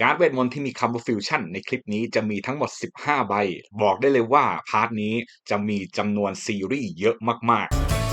การ์ดเวทมนต์ที่มีคำว่าฟิวชั่นในคลิปนี้จะมีทั้งหมด 15 ใบ บอกได้เลยว่าพาร์ทนี้จะมีจำนวนซีรีส์เยอะมากๆ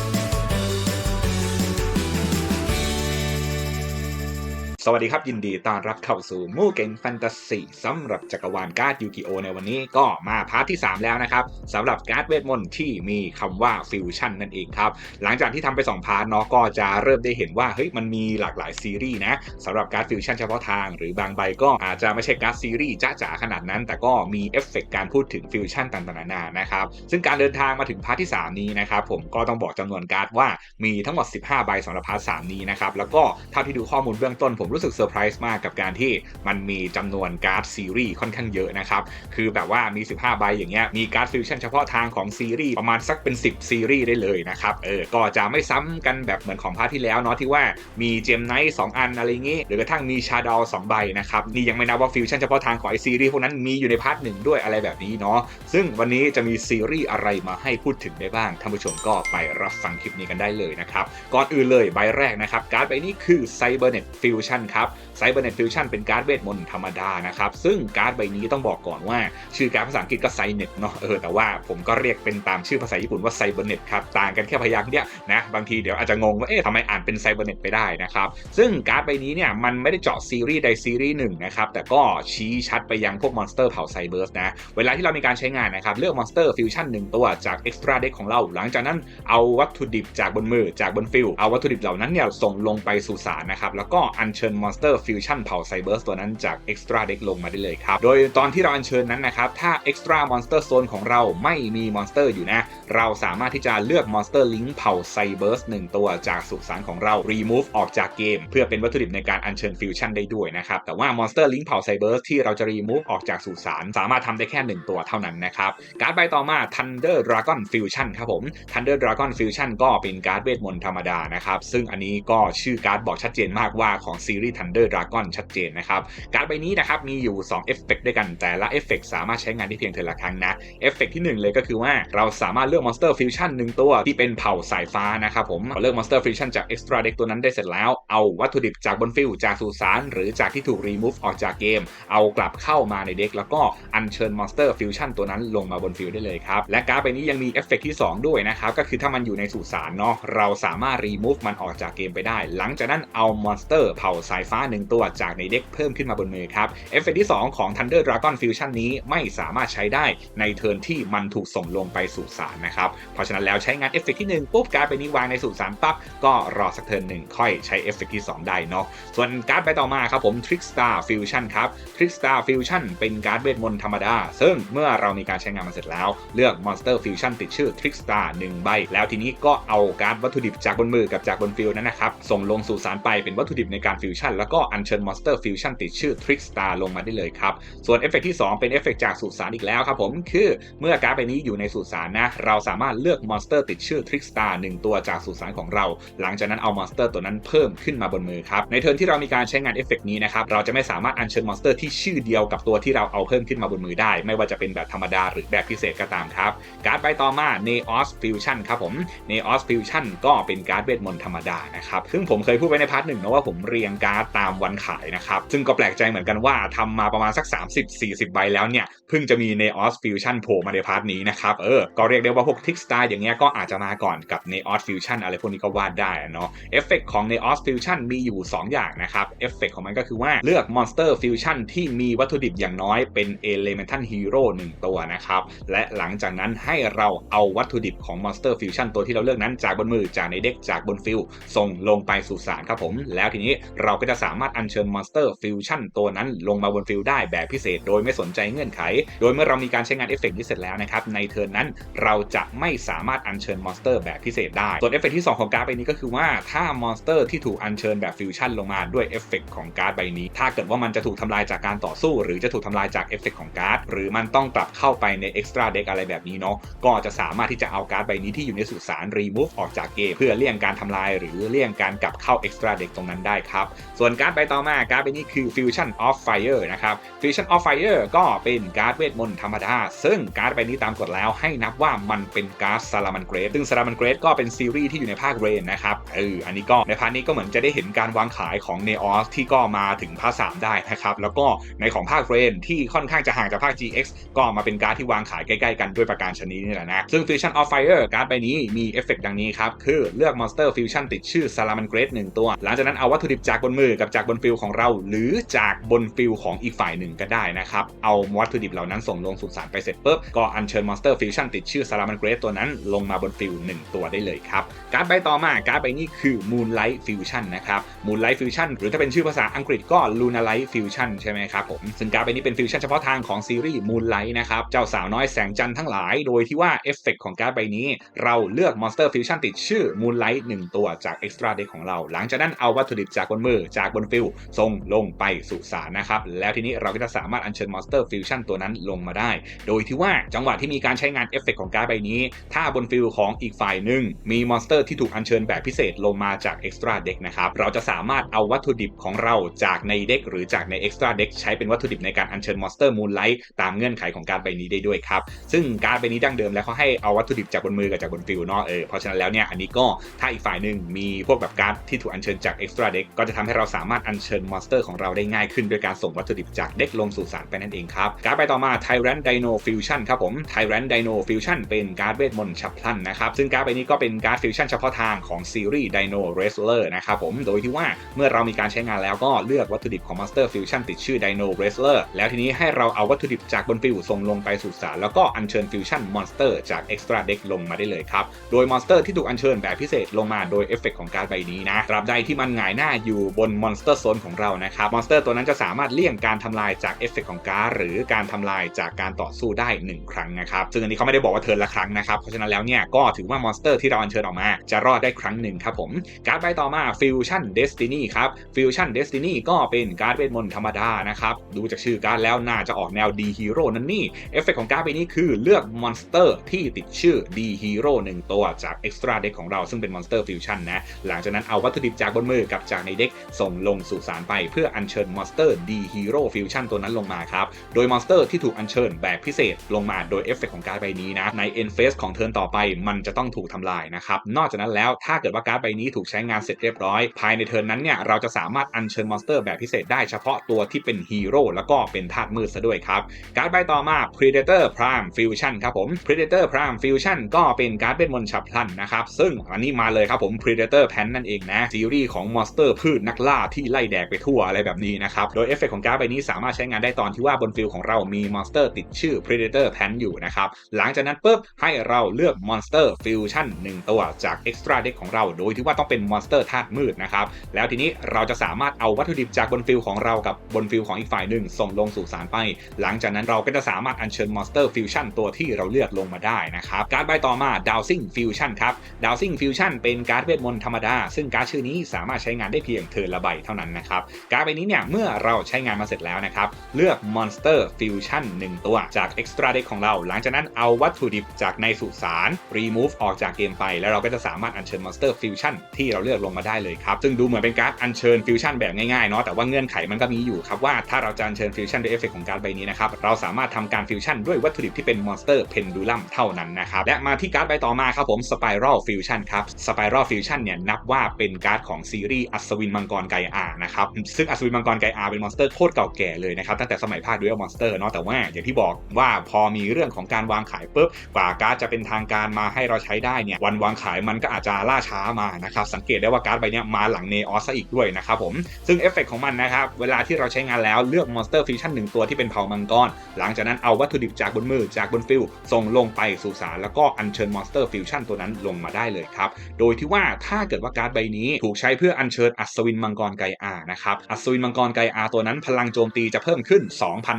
สวัสดีครับ ยินดีต้อนรับเข้าสู่มู่เก่งแฟนตาซีสำหรับจักรวาลการ์ดยูกิโอในวันนี้ก็มาพาร์ทที่ 3 แล้วนะครับสำหรับการ์ดเวทมนต์ที่มีคำว่าฟิวชั่นนั่นเองครับ หลังจากที่ทำไป 2 พาร์ทเนาะก็จะเริ่มได้เห็นว่าเฮ้ยมันมีหลากหลายซีรีส์นะสำหรับการ์ดฟิวชั่นเฉพาะทาง หรือบางใบก็อาจจะไม่ใช่การ์ดซีรีส์จ้าจ๋าขนาดนั้น แต่ก็มีเอฟเฟกต์การพูดถึงฟิวชั่นต่างๆนานานะครับซึ่งการเดินทางมาถึงพาร์ทที่ 3 นี้นะครับผมก็ต้องบอกจำนวนการ์ดว่ามีทั้งหมด 15 ใบสำหรับพาร์ท3นี้นะครับแล้วก็เท่าที่ดูข้อมูลเบื้องต้นผมรู้สึกเซอร์ไพรส์มากกับการที่มันมีจำนวนการ์ดซีรีส์ค่อนข้างเยอะนะครับ คือแบบว่ามี 15 ใบอย่างเงี้ยมีการ์ดฟิวชั่นเฉพาะทางของซีรีส์ประมาณสักเป็น 10 ซีรีส์ได้เลยนะครับเออก็จะไม่ซ้ำกันแบบเหมือนของพาร์ทที่แล้วเนาะที่ว่ามีเจมไนท์สอันอะไรงี้หรือกระทั่งมีชาดอลสองใบนะครับนี่ยังไม่นับว่าฟิวชั่นเฉพาะทางของไอซีรีส์พวกนั้นมีอยู่ในพาร์ทหนึ่งด้วยอะไรแบบนี้เนาะซึ่งวันนี้จะมีซีรีส์อะไรมาให้พูดถึงได้บ้างท่านผู้ชมก็ไปรับฟังคลิปนี้กันได้เลยนะครับก่อนอื่นเลยใบแรกนะครับการ์ดใบนี้คือ Cybernet Fusion ครับ Cybernet Fusion เป็นการ์ดเวทมนต์ธรรมดานะครับ ซึ่งการ์ดใบนี้ต้องบอกก่อนว่า ชื่อการ์ดภาษาอังกฤษก็ไซเน็ตเนาะเออแต่ว่าผมก็เรียกเป็นตามชื่อภาษาญี่ปุ่นว่าไซเบอร์เน็ตครับต่างกันแค่พยางค์เนี้ยนะบางทีเดี๋ยวอาจจะงงว่าเอ๊ะทำไมอ่านเป็นไซเบอร์เน็ตไปได้นะครับซึ่งการ์ดใบนี้เนี่ยมันไม่ได้เจาะซีรีส์ใดซีรีส์หนึ่งนะครับแต่ก็ชี้ชัดไปยังพวกมอนสเตอร์เผ่าไซเบิร์สนะเวลาที่เรามีการใช้งานนะครับเลือกมอนสเตอร์ฟิวชั่นหนึ่งตัวจากเอ็กซ์ตร้าเด็กของเรา หลังจากนั้นเอาวัตถุดิบจากบนมือจากบนฟิลเอาวัตถุดิบเหล่านั้นเนี่ยส่งลงไปสู่สารนะครับแล้วก็อัญเชิญมอนสเตอร์ฟิวชั่นเผ่าไซเบิร์สตัวนั้นจาก Extra Deck ลงมาได้เลยครับ โดยตอนที่เราอัญเชิญนั้นนะครับ ถ้า Extra Monster Zone ของเราไม่มีมอนสเตอร์อยู่นะ เราสามารถที่จะเลือก Monster Link เผ่าไซเบิร์สหนึ่งตัวจากสุสานของเรา Remove ออกจากเกม เพื่อเป็นวัตถุดิบในการอัญเชิญฟิวชั่นได้ด้วยนะครับ แต่ว่า Monster Link เผ่าไซเบิร์สที่เราจะ Remove ออกจากสุสานสามารถทำได้แค่ 1 ตัวเท่านั้นนะครับการ์ดใบต่อมา Thunder Dragon Fusion ครับผม Thunder Dragon Fusion ก็เป็นการ์ดเวทมนต์ธรรมดานะครับซึ่งอันนี้ก็ชื่อการ์ดบอกชัดเจนมากว่าของซีรีส์ Thunder Dragon ชัดเจนนะครับการ์ดใบนี้นะครับมีอยู่2เอฟเฟกด้วยกันแต่ละเอฟเฟกสามารถใช้งานได้เพียงเทอละครั้งนะเอฟเฟกที่1 เลยก็คือว่าเราสามารถเลือกมอนสเตอร์ฟิวชั่นหนึ่งตัวที่เป็นเผ่าสายฟ้านะครับผมเลือกมอนสเตอร์ฟิวชั่นจากเอ็กซ์ตร้าเด็กตัวนั้นได้เสร็จแล้วเอาวัตถุดิบจากบนฟิลจากสุสานหรือจากที่ถูกรีมูฟออกจากเกม เอากลับเข้ามาในเด็กแล้วก็อัญเชิญมอนสเตอร์ฟิวชั่นตัวนั้นลงมาบนฟิลได้เลยครับและการ์ดใบนี้ยังมีเอฟเฟกที่ 2 ด้วยนะครับก็คือถ้ามันอยู่ในสุสานเนาะเราสามารถรีมูฟมันออกจากเกมไปได้ หลังจากนั้นเอามอนสเตอร์เผ่าสายฟ้าหนึ่งตัวจากในเด็กเพิ่มขึ้นมาบนมือครับ เอฟเฟกที่ 2 ของ Thunder Dragon Fusion นี้ไม่สามารถใช้ได้ในเทิร์นที่มันถูกส่งลงไปสู่สารนะครับ เพราะฉะนั้นแล้วใช้งานเอฟเฟกที่ 1 ปุ๊บการ์ดใบนี้วางในสู่สารปั๊บก็รอสักเทิร์นหนึ่งค่อยใช้เอฟเฟกที่ 2 ได้เนาะส่วนการ์ดใบต่อมาครับผม Trickstar Fusion ครับ Trickstar Fusion เป็นการ์ดเวทมนต์ธรรมดา ซึ่งเมื่อเรามีการใช้งานมันเสร็จแล้ว เลือก Monster Fusion ติดชื่อ Trickstar 1ใบแล้วทีนี้ก็เอาการ์ดวัตถุดิบจากบนมือกับจากบนฟิลนั้นนะครับส่งลงสู่สารไปเป็นวัตถุดิบในการฟิวชันแล้วก็อัญเชิญ Monster Fusion ติดชื่อ Trickstar ลงมาได้เลยครับ ส่วนเอฟเฟกที่ 2 เป็นเอฟเฟกจากสุสานอีกแล้วครับผม คือเมื่อการ์ดใบนี้อยู่ในสุสานนะ เราสามารถเลือกมอนสเตอร์ติดชื่อทริกสตาร์หนึ่งตัวจากสุสานของเรา หลังจากนั้นเอามอนสเตอร์ตัวนั้นเพิ่มขึ้นมาบนมือครับ ในเทิร์นที่เรามีการใช้งานเอฟเฟกนี้นะครับ เราจะไม่สามารถอัญเชิญมอนสเตอร์ที่ชื่อเดียวกับตัวที่เราเอาเพิ่มขึ้นมาบนมือได้ ไม่ว่าจะเป็นแบบธรรมดาหรือแบบพิเศษก็ตามครับ การ์ดใบต่อมา Neos Fusion ครับผม Neos Fusion ก็เป็นการ์ดเวทมนต์ธรรมดานะครับซึ่งผมเคยพูดไว้ในพาร์ทหนึ่งนะว่าผมเรียงการดตามวันขายนะครับ ซึ่งก็แปลกใจเหมือนกันว่าทำมาประมาณสัก 30-40 ใบแล้วเนี่ย เพิ่งจะมี Neos Fusion โผล่มาในพาร์ทนี้นะครับ เออ ก็เรียกได้ว่าพวกทิกสตาร์อย่างเงี้ยก็อาจจะมาก่อนกับ Neos Fusion อะไรพวกนี้ก็วาดได้เนาะ เอฟเฟกของ Neos Fusion มีอยู่ 2 อย่างนะครับ เอฟเฟกของมันก็คือว่าเลือก Monster Fusion ที่มีวัตถุดิบอย่างน้อยเป็น Elemental Hero 1ตัวนะครับ และหลังจากนั้นให้เราเอาวัตถุดิบของ Monster Fusion ตัวที่เราเลือกนั้นจากบนมือจากในเด็กจากบนฟิลส่งลงไปสู่สารครับผม แล้วทีนี้เราก็จะสามารถอัญเชิญ Monster Fusion ตัวนั้นลงมาบนฟิลได้แบบพิเศษ โดยไม่สนใจเงื่อนไข โดยเมื่อเรามีการใช้งานเอฟเฟกนี้เสร็จแล้วนะครับในเทิร์นนั้นเราจะไม่สามารถอัญเชิญมอนสเตอร์แบบพิเศษได้ ส่วนเอฟเฟกที่ 2 ของการ์ดใบนี้ก็คือว่าถ้ามอนสเตอร์ที่ถูกอัญเชิญแบบฟิวชั่นลงมาด้วยเอฟเฟกของการ์ดใบนี้ ถ้าเกิดว่ามันจะถูกทำลายจากการต่อสู้ หรือจะถูกทำลายจากเอฟเฟกของการ์ดหรือมันต้องกลับเข้าไปในเอ็กซ์ตร้าเด็กอะไรแบบนี้เนาะก็จะสามารถที่จะเอาการ์ดใบนี้ที่อยู่ในสุสานรีมูฟออกจากเกมเพื่อเลี่ยงการทำลาย หรือเลี่ยงการกลับเข้าเอ็กซ์ตร้าเด็กตรงนั้นได้ครับส่วนการ์ดใบต่อมาการ์ดใบนี้คือ Fusion of Fire นะครับ Fusion of Fire ก็เป็นการ์ดเวทมนต์ธรรมดา ซึ่งการ์ดใบนี้ตามกฎแล้วให้นับว่ามันเป็นการ์ดซาลามันเกรดซึ่งซาลามันเกรดก็เป็นซีรีส์ที่อยู่ในภาคเรนนะครับเอออันนี้ก็ในพาร์ทนี้ก็เหมือนจะได้เห็นการวางขายของ n e o s ที่ก็มาถึงภาค3ได้นะครับแล้วก็ในของภาคเรนที่ค่อนข้างจะห่างจากภาค GX ก็มาเป็นการ์ดที่วางขายใกล้ๆกันด้วยประการชนิดนี่แหละนะซึ่ง Fusion of Fire การ์ดใบนี้มีเอฟเฟกต์ดังนี้ครับคือเลือกมอนสเตอร์ฟิวชั่นติดชื่อซาลามันเกรดหนึ่งตัว หลังจากนั้นเอาวัตถุดิบจากบนมือกับจากบนฟิลของเรา หรือจากบนฟิลของอีกฝ่ายหนึ่งก็ได้นะครับ เอาวัตถุดิบเหล่านั้นส่งลงสุสานไปเสร็จปุ๊บก็อัญเชิญมอนสเตอร์ฟิวชั่นติดชื่อซาลามันเกรดตัวนั้นลงมาบนฟิลหนึ่งตัวได้เลยครับการ์ดใบต่อมาการ์ดใบนี้คือ Moonlight Fusion นะครับ Moonlight Fusion หรือถ้าเป็นชื่อภาษาอังกฤษก็ Lunalight Fusion ใช่ไหมครับผมซึ่งการ์ดใบนี้เป็นฟิวชั่นเฉพาะทางของซีรีส์ Moonlight นะครับเจ้าสาวน้อยแสงจันทร์ทั้งหลาย โดยที่ว่าเอฟเฟกของการ์ดใบนี้ เราเลือกมอนสเตอร์ฟิวชั่นติดชื่อ Moonlight 1 ตัวจาก Extra Deck ของเรา หลังจากนั้นเอาวัตถุดิบจากบนมือจากบนฟิลส่งลงไปสู่สารนะครับ แล้วทีนี้เราก็จะสามารถอัญเชิญมอนสเตอร์ฟิวชั่นตัวนั้นลงมาได้ โดยที่ว่าจังหวะที่มีการใช้งานเอฟเฟกของการ์ดใบนี้ ถ้าบนฟิลของอีกฝ่ายหนึ่งมีมอนสเตอร์ที่ถูกอัญเชิญแบบพิเศษลงมาจาก Extra Deck นะครับ เราจะสามารถเอาวัตถุดิบของเราจากในเด็กหรือจากใน Extra Deck ใช้เป็นวัตถุดิบในการอัญเชิญมอนสเตอร์มูนไลท์ตามเงื่อนไขของการ์ดใบนี้ได้ด้วยครับ ซึ่งการ์ดใบนี้ดั้งเดิมแล้วเขาให้เอาวัตถุดิบจากบนมือกับจากบนฟิลเนาะเออเพราะฉะนั้นแล้วเนี่ยอันนี้ก็ถ้าอีกฝ่ายหนึ่งมีพวกแบบการ์ดที่ถูกอัญเชิญจาก Extra Deck ก็จะทำให้เราสามารถอัญเชิญมอนสเตอร์ของเราได้ง่ายขึ้นโดยการส่งวัตถุดิบจากเด็กลงสู่สารไปนั่นเองครับ การ์ดใบต่อมา Tyrant Dino Fusion ครับผม Tyrant Dino Fusion เป็นการ์ดเวทมนต์ฉับพลันนะครับ ซึ่งการ์ดใบนี้ก็เป็นการ์ดฟิวชั่นเฉพาะทางของซีรีส์ Dino Wrestler นะครับผม โดยที่ว่าเมื่อเรามีการใช้งานแล้วก็เลือกวัตถุดิบของ Monster Fusion ติดชื่อ Dino Wrestler แล้วทีนี้ให้เราเอาวัตถุดิบจากบนฟิวส่งลงไปสู่สารแล้วก็อัญเชิญฟิวชั่นมอนสเตอร์จาก Extra Deck ลงมาได้เลยครับ โดยมอนสเตอร์ที่ถูกอัญเชิญแบบพิเศษลงมาโดยเอฟเฟกของการ์ดใบนี้นะราบใดที่มันหงายหน้าอยู่บนมอนสเตอร์โซนของเรานะครับมอนสเตอร์ตัวนั้นจะสามารถเลี่ยงการทำลายจากเอฟเฟกของการ์หรือการทำลายจากการต่อสู้ได้ 1 ครั้งนะครับ ซึ่งอันนี้เขาไม่ได้บอกว่าเทิร์นละครั้งนะครับ เพราะฉะนั้นแล้วเนี่ยก็ถือว่ามอนสเตอร์ที่เราอัญเชิญออกมา จะรอดได้ครั้งหนึ่งครับผม การ์ดใบต่อมา Fusion Destiny ครับ Fusion Destiny ก็เป็นการ์ดเวทมนต์ธรรมดานะครับ ดูจากชื่อการ์ดแล้วน่าจะออกแนว D Hero นั่นนี่เอฟเฟกของการ์ดใบนี้คือเลือกมอนสเตอร์ที่ติดชื่อ D Hero 1ตัวจาก Extra Deck ของเราซึ่งเป็นมอนสเตอร์ฟิวชั่นนะหลังจากนั้นเอาวัตถุดิบจากบนมือกับจากในเด็กส่งลงสู่สารไปเพื่ออัญเชิญมอนสเตอร์ D Hero Fusion ตัวนั้นลงมาครับ โดยมอนสเตอร์ที่ถูกอัญเชิญแบบพิเศษลงมาโดยเอฟเฟกของการ์ดใบนี้นะ ใน end phase ของเทิร์นต่อไปมันจะต้องถูกทำลายนะครับ นอกจากนั้นแล้วถ้าเกิดว่าการ์ดใบนี้ถูกใช้งานเสร็จเรียบร้อย ภายในเทิร์นนั้นเนี่ยเราจะสามารถอัญเชิญมอนสเตอร์แบบพิเศษได้เฉพาะตัวที่เป็นฮีโร่แล้วก็เป็นธาตุมืดซะด้วยครับการ์ดใบต่อมา Predator Prime Fusion ครับผม Predator Prime Fusion ก็เป็นการ์ดเวทมนต์ฉับพลันนะครับซึ่งอันนี้มาเลยครับผม Predator Pan นั่นเองนะซีรีส์ของมอนสเตอร์พืชนักล่าที่ไล่แดกไปทั่วอะไรแบบนี้นะครับ โดยเอฟเฟกของการ์ดใบนี้สามารถใช้งานได้ตอนที่ว่าบนฟิลของเรามีมอนสเตอร์ติดชื่อ Predator Pan อยู่นะครับ หลังจากนั้นปุ๊บให้เราเลือกมอนสเตอร์ฟิวชั่น1ตัวจาก Extra Deck ของเรา โดยที่ว่าต้องเป็นมอนสเตอร์ธาตุมืดนะครับ แล้วทีนี้เราจะสามารถเอาวัตถุดิบจากบนฟิลของเรากับบนฟิลของอีกฝ่ายหนึ่งส่งลงสู่สารไป หลังจากนั้นเราก็จะสามารถอัญเชิญมอนสเตอร์ฟิวชั่นตัวที่เราเลือกลงมาได้นะครับการ์ดใบต่อมา Dowsing Fusion ครับ Dowsing Fusion เป็นการ์ดเวทมนต์ธรรมดาซึ่งการ์ดชื่อนี้สามารถใช้งานได้เพียงเทิร์นละใบเท่านั้นนะครับการ์ดใบนี้เนี่ยเมื่อเราใช้งานมาเสร็จแล้วนะครับเลือกมอนสเตอร์ฟิวชั่น1ตัวจาก Extra Deck ของเรา หลังจากนั้นเอาวัตถุดิบจากในสุสาน remove ออกจากเกมไป แล้วเราก็จะสามารถอัญเชิญมอนสเตอร์ฟิวชั่นที่เราเลือกลงมาได้เลยครับ ซึ่งดูเหมือนเป็นการ์ดอัญเชิญฟิวชั่นแบบง่ายๆเนาะแต่ว่าเงื่อนไขมันก็มีอยู่ครับว่าถ้าเราจะอัญเชิญฟิวชั่นด้วยเอฟเฟกของการ์ดใบนี้นะครับเราสามารถทำการฟิวชั่นด้วยวัตถุดิบที่เป็นมอนสเตอร์เพนดูลัมเท่านั้นนะครับและมาที่การ์ดใบต่อมาครับผม Spiral Fusion ครับ Spiral Fusion เนี่ยนับว่าเป็นการ์ดของซีรีส์อัศวินมังกรไกอานะครับซึ่งอัศวินมังกรไกอาเป็นมอนสเตอร์โคตรเก่าแก่เลยนะครับตั้งแต่สมัยภาคดูเอลมอนสเตอร์เนาะแต่ว่าอย่างที่บอกว่าพอมีเรื่องของการวางขายปุ๊บกว่าการ์ดจะเป็นทางการมาให้เราใช้ได้เนี่ยวันวางขายมันก็อาจจะล่าช้ามานะครับสังเกตได้ว่าการ์ดใบนี้มาหลังเนออสอีกด้วยนะครับผมซึ่งเอฟเฟกของมันนะครับเวลาที่เราใช้งานแล้วเลือกมอนสเตอร์ฟิวชั่นหนึ่งตัวที่เป็นเผ่ามังกรหลังจากนั้นเอาวัตถุดิบจากบนมือจากบนฟิลส่งลงไปสู่สารแล้วก็อัญเชิญมอนสเตอร์ฟิวชั่นตัวนั้นลงมาได้เลยครับโดยที่ว่าถ้าเกิดว่าการ์ดใบนี้ถูกใช้เพื่ออัญเชิญอัศวินมังกรไกอานะครับอัศวินมังกรไกอาตัวนั้นพลังโจมตีจะเพิ่มขึ้น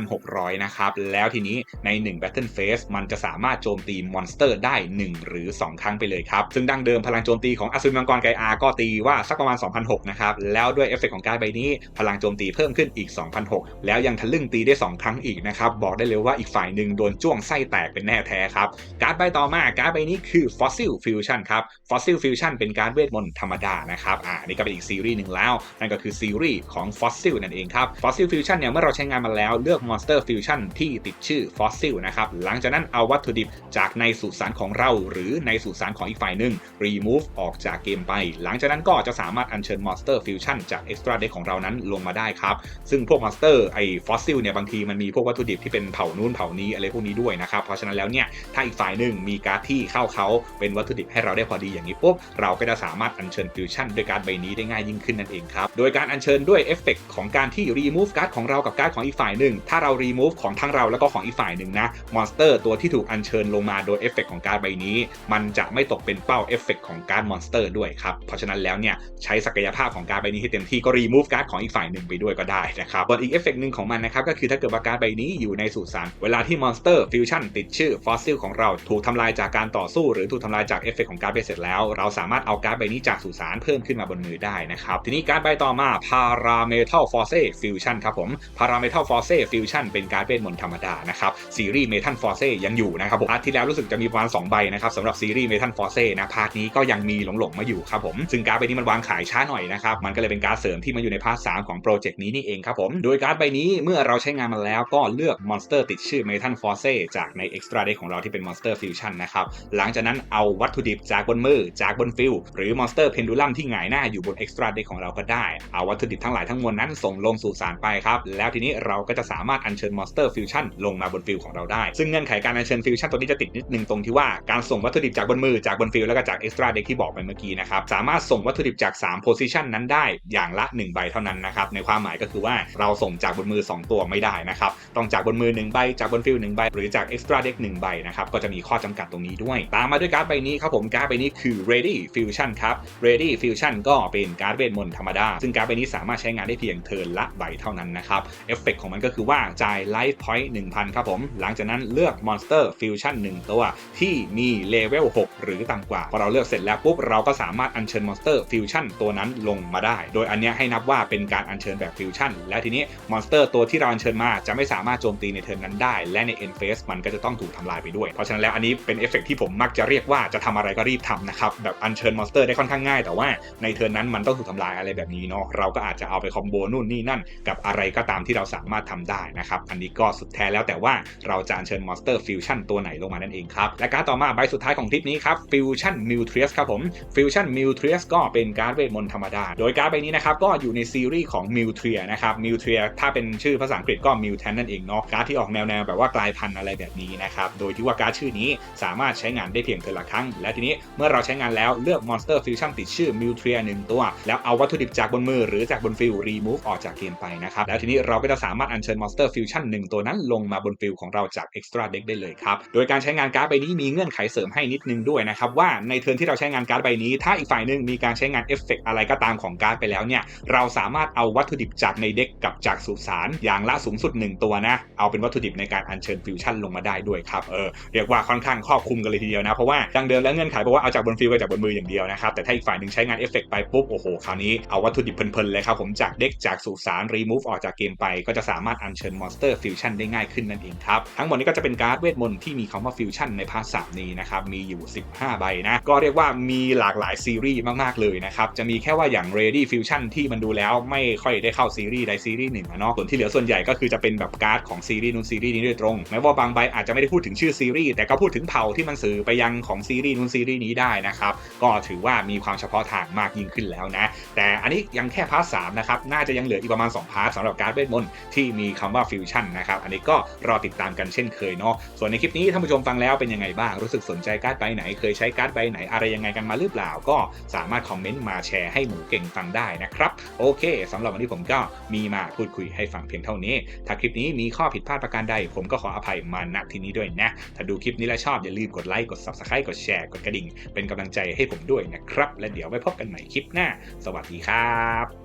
2,600 นะครับ แล้วทีนี้ใน 1 Battle Phase มันจะสามารถโจมตีมอนสเตอร์ได้ 1 หรือ 2 ครั้งไปเลยครับ ซึ่งดั้งเดิมพลังโจมตีของอัศวินมังกรไกอาก็ตีว่าสักประมาณ 2,600 นะครับ แล้วด้วยเอฟเฟกของการ์ดใบนี้ พลังโจมตีเพิ่มขึ้นอีก 2,600 แล้วยังทะลึ่งตีได้ 2 ครั้งอีกนะครับ บอกได้เลยว่าอีกฝ่ายหนึ่งโดนจ้วงไส้แตกเป็นแน่แท้ครับ การ์ดใบต่อมาการ์ดใบนี้คือ Fossil Fusion ครับ Fossil Fusion เป็นการเวทมนต์ธรรมดานะครับ อ่า นี่ก็เป็นอีกซีรีส์หนึ่งแล้วนั่นก็คือซีรีส์ของ Fossil นั่นเองครับ Fossil Fusion เนี่ยเมื่อเราใช้งานมาแล้วเลือก Monster Fusion ที่ติดชื่อ Fossil นะครับหลังจากนั้นเอาวัตถุดิบจากในสุสานของเรา หรือในสุสานของอีกฝ่ายหนึ่ง remove ออกจากเกมไป หลังจากนั้นก็จะสามารถอัญเชิญ Monster Fusion จาก Extra Deck ของเรานั้นลงมาได้ครับ ซึ่งพวก Monster ไอ้ Fossil เนี่ยบางทีมันมีพวกวัตถุดิบที่เป็นเผ่านู้นเผ่านี้อะไรพวกนี้ด้วยนะครับเพราะฉะนั้นแล้วเนี่ยถ้าอีกฝ่ายหนึ่งมีการ์ดที่เข้าเขาเป็นวัตถุดิบให้เราได้พอดีอย่างนี้ปุ๊บเราก็จะสามารถอัญเชิญฟิวชั่นด้วยการใบนี้ได้ง่ายยิ่งขึ้นนั่นเองครับ โดยการอัญเชิญด้วยเอฟเฟกของการที่ remove การ์ดของเรากับการ์ดของอีกฝ่ายหนึ่ง ถ้าเรา remove ของทั้งเราแล้วก็ของอีกฝ่ายหนึ่งนะมอนสเตอร์ตัวที่ถูกอัญเชิญลงมาโดยเอฟเฟกของการ์ดใบนี้ มันจะไม่ตกเป็นเป้าเอฟเฟกของการ์ดมอนสเตอร์ด้วยครับ เพราะฉะนั้นแล้วเนี่ยใช้ศักยภาพของการ์ดใบนี้ให้เต็มที่ก็ remove การ์ดของอีกฝ่ายหนึ่งไปด้วยก็ได้นะครับส่วนอีกเอฟเฟกหนึ่งของมันนะครับก็คือถ้าเกิดว่าการ์ดใบนี้อยู่ในสุสานเวลาที่มอนสเตอร์ฟิวชั่นติดชื่อฟอสซิลของเราถูกทำลายจากการต่อสู้หรือถูกทำลายจากเอฟเฟกของการ์ดไปเสร็จแล้ว เราสามารถเอาการ์ดใบนี้จากสุสานเพิ่มขึ้นมาบนมือได้นะครับทีนี้กการ์ดใบต่อมา Parametal Force Fusion ครับผม Parametal Force Fusion เป็นการ์ดเวทมนต์ธรรมดานะครับซีรีส์ Metal Force ยังอยู่นะครับผมอาร์ตที่แล้วรู้สึกจะมีประมาณ2ใบนะครับสำหรับซีรีส์ Metal Force นะพาร์ทนี้ก็ยังมีหลงๆมาอยู่ครับผมซึ่งการ์ดใบนี้มันวางขายช้าหน่อยนะครับมันก็เลยเป็นการ์ดเสริมที่มาอยู่ในพาร์ทสามของโปรเจกต์นี้นี่เองครับผมโดยการ์ดใบนี้เมื่อเราใช้งานมาแล้วก็เลือกมอนสเตอร์ติดชื่อ Metal Force จากใน Extra Deck ของเราที่เป็น Monster Fusion นะครับหลังจากนั้นเอาวัตถุดิบจากบนมือจากบนฟิลหรือ Monster Pendulum ที่หงายหน้าอยู่บน Extra Deck ของเราก็ได้ เอาวัตถุดิบทั้งหลายทั้งมวลนั้นส่งลงสู่สารไปครับ แล้วทีนี้เราก็จะสามารถอัญเชิญ Monster Fusion ลงมาบนฟิลของเราได้ ซึ่งเงื่อนไขการอัญเชิญ Fusion ตัวนี้จะติดนิดนึงตรงที่ว่าการส่งวัตถุดิบจากบนมือจากบนฟิลแล้วก็จาก Extra Deck ที่บอกไปเมื่อกี้นะครับสามารถส่งวัตถุดิบจาก3 Position นั้นได้อย่างละ 1 ใบเท่านั้นนะครับในความหมายก็คือว่าเราส่งจากบนมือ 2 ตัวไม่ได้นะครับต้องจากบนมือ 1 ใบจากบนฟิล1ใบ หรือจาก Extra Deck 1ใบนะครับก็จะมีข้อจำกัดตรงนี้ด้วย ตามมาด้วยการ์ดใบนี้ครับผมการ์ดใบนี้คือ Ready Fusion ครับ Ready Fusion ก็เป็นการ์ดเวทมนต์ธรรมดา ซึ่งการ์ดใบนี้สามารถใช้งานได้เพียงเทิร์นละใบเท่านั้นนะครับ เอฟเฟกของมันก็คือว่าจ่าย Life Point 1000ครับผม หลังจากนั้นเลือก Monster Fusion 1ตัวที่มีเลเวล6 หรือต่ำกว่า พอเราเลือกเสร็จแล้วปุ๊บเราก็สามารถอัญเชิญ Monster Fusion ตัวนั้นลงมาได้ โดยอันนี้ให้นับว่าเป็นการอัญเชิญแบบ Fusion และทีนี้ Monster ตัวที่เราอัญเชิญมาจะไม่สามารถโจมตีในเทิร์นนั้นได้ และใน End Phase มันก็จะต้องถูกทำลายไปด้วย เพราะฉะนั้นแล้วอันนี้เป็นเอฟเฟกที่ผมมักจะเรียกว่าจะทำอะไรก็รีบทำนะครับแบบอัญเชิญ Monster ได้ค่อนข้างง่ายแต่ว่าในเทิร์นนั้นมันต้องถูกทำลายอะไรแบบนี้เนาะเราก็อาจจะเอาไปคอมโบนู่นนี่นั่น กับอะไรก็ตามที่เราสามารถทำได้นะครับ อันนี้ก็สุดแท้แล้วแต่ว่าเราจะเชิญ Monster Fusion ตัวไหนลงมานั่นเองครับ และการดต่อมาใบสุดท้ายของคลิปนี้ครับ Fusion m u t r i u s ครับผม Fusion m u t r i u s ก็เป็นการ์ดเวทมนต์ธรรมดา โดยการ์ดใบนี้นะครับก็อยู่ในซีรีส์ของ m u t r i a นะครับ m u t r i a ถ้าเป็นชื่อภาษาอังกฤษก็ Mutant นั่นเองเนาะการ์ดที่ออกแนวแนวแบบว่ากลายพันธุ์อะไรแบบนี้นะครับโดยที่ว่าการ์ดชื่อนี้สามารถใช้งานได้เพียงเทอละครั้ง และทีนี้เมื่อเราใช้งานแล้วเลือก Monster Fusion ติดชื่อ m u t r i a 1ตัว แล้วเอาวัตถุิบจากบนมือ หรือจากบนฟิล remove ออกจากเกมไปนะครับแล้วทีนี้เราก็จะสามารถอัญเชิญ Monster Fusion 1ตัวนั้นลงมาบนฟิลของเราจาก Extra Deck ได้เลยครับโดยการใช้งานการ์ดใบนี้มีเงื่อนไขเสริมให้นิดนึงด้วยนะครับว่าในเทิร์นที่เราใช้งานการ์ดใบนี้ ถ้าอีกฝ่ายหนึ่งมีการใช้งานเอฟเฟกอะไรก็ตามของการ์ดไปแล้วเนี่ยเราสามารถเอาวัตถุดิบจากในเด็กกับจากสุสานอย่างละสูงสุด 1 ตัวนะเอาเป็นวัตถุดิบในการอัญเชิญฟิวชั่นลงมาได้ด้วยครับเออเรียกว่าค่อนข้างครอบคลุมกันเลยทีเดียวนะเพราะว่าดังเดิมแล้วเงื่อนไขบอกว่าเอาจากบนฟิลไปจากบนมืออย่างเดียวนะครับแต่ถ้าอีกฝ่ายหนึ่งใช้งานเอฟเฟกไปปุ๊บโอ้โหคราวนี้เอาวัตถุดิบเพลินๆเลยครับผมจากเด็กจากสุสาน remove ออกจากเกมไป ก็จะสามารถอัญเชิญ Monster Fusion ได้ง่ายขึ้นนั่นเองครับ ทั้งหมดนี้ก็จะเป็นการ์ดเวทมนต์ที่มีคำว่า Fusion ในพาร์ทสามนี้นะครับมีอยู่ 15 ใบนะ ก็เรียกว่ามีหลากหลายซีรีส์มากๆเลยนะครับจะมีแค่ว่าอย่าง Ready Fusion ที่มันดูแล้วไม่ค่อยได้เข้าซีรีส์ใดซีรีส์หนึ่งอะเนาะส่วนที่เหลือส่วนใหญ่ก็คือจะเป็นแบบการ์ดของซีรีส์นู้นซีรีส์นี้โดยตรงแม้ว่าบางใบอาจจะไม่ได้พูดถึงชื่อซีรีส์แต่ก็พูดถึงเผ่าที่มันสื่อไปยังของซีรีส์นู้นซีรีส์นี้ได้นะครับก็ถือว่ามีความเฉพาะทางมากยิ่งขึ้นแล้วนะ แต่อันนี้ยังแค่พาร์ทสามนะครับ น่าจะยังเหลืออีกประมาณ 2 พาร์ทสำหรับการเวทมนต์ที่มีคำว่าฟิวชั่นนะครับ อันนี้ก็รอติดตามกันเช่นเคยเนาะ ส่วนในคลิปนี้ท่านผู้ชมฟังแล้วเป็นยังไงบ้าง รู้สึกสนใจการ์ดใบไหน เคยใช้การ์ดใบไหนอะไรยังไงกันมาหรือเปล่า ก็สามารถคอมเมนต์มาแชร์ให้หมูเก่งฟังได้นะครับ โอเคสำหรับวันนี้ผมก็มีมาพูดคุยให้ฟังเพียงเท่านี้ ถ้าคลิปนี้มีข้อผิดพลาดประการใด ผมก็ขออภัยมาณที่นี้ด้วยนะ ถ้าดูคลิปนี้แล้วชอบอย่าลืมกดไลค์ กด subscribe กดแชร์ กดกระดิ่ง เป็นกำลังใจให้ผมด้วยนะครับ และเดี๋ยวไว้พบกันใหม่คลิปหน้า สวัสดีครับ